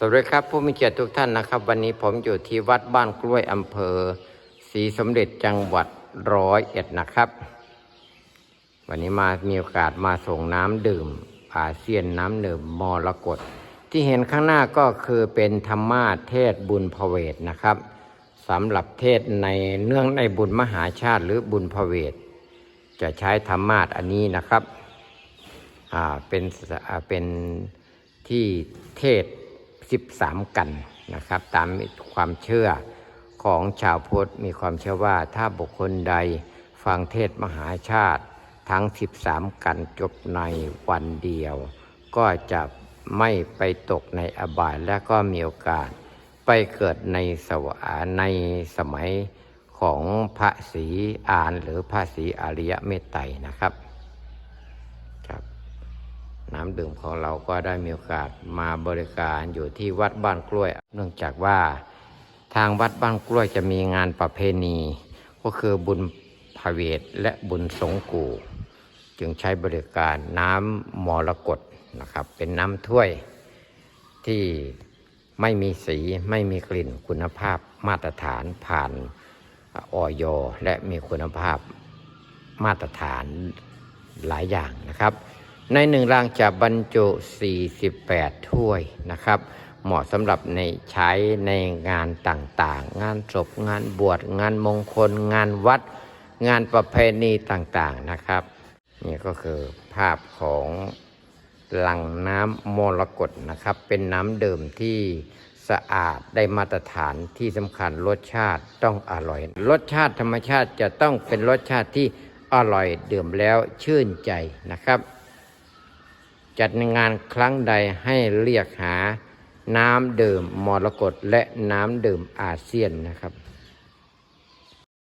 สวัสดีครับผู้มีเกียรติทุกท่านนะครับ วันนี้ผมอยู่ที่วัดบ้านกล้วยอำเภอศรีสมเด็จจังหวัดร้อยเอ็ดนะครับ วันนี้มามีโอกาสมาส่งน้ำดื่มอาเซียนน้ำดื่มมรกตที่เห็นข้างหน้าก็คือเป็นธรรมาเทศบุญพเวทนะครับสำหรับเทศในเนื่องในบุญมหาชาติหรือบุญพเวทจะใช้ธรรมาทอันนี้นะครับอ่าเป็นอ่าเป็นที่เทศ 13 กันนะครับ ตามความเชื่อของชาวพุทธมีความเชื่อว่าถ้าบุคคลใดฟังเทศมหาชาติทั้ง 13 กันจบในวันเดียว ก็จะไม่ไปตกในอบายและก็มีโอกาสไปเกิดในสวรรค์ในสมัยของพระศรีอานหรือพระศรีอริยเมตไตรนะครับ ดื่มของเราก็ได้มีโอกาสมาบริการอยู่ที่วัดบ้านกล้วย เนื่องจากว่าทางวัดบ้านกล้วยจะมีงานประเพณี ก็คือบุญพระเวทและบุญสงกู จึงใช้บริการน้ำมรกตนะครับ เป็นน้ำถ้วยที่ไม่มีสีไม่มีกลิ่นคุณภาพมาตรฐานผ่านออยและมีคุณภาพมาตรฐานหลายอย่างนะครับ ในหนึ่งรางจะบรรจุ 48 ถ้วยนะครับ เหมาะสำหรับในใช้ในงานต่างๆ งานศพงานบวชงานมงคล งานวัด งานประเพณีต่างๆนะครับ นี่ก็คือภาพของหลังน้ำมรกตนะครับ เป็นน้ำเดื่มที่สะอาดได้มาตรฐานที่สำคัญรสชาติต้องอร่อย รสชาติธรรมชาติจะต้องเป็นรสชาติที่อร่อยดื่มแล้วชื่นใจนะครับ จัดงานครั้งใดให้เรียกหาน้ำดื่มมรกตและน้ำดื่มอาเซียนนะครับ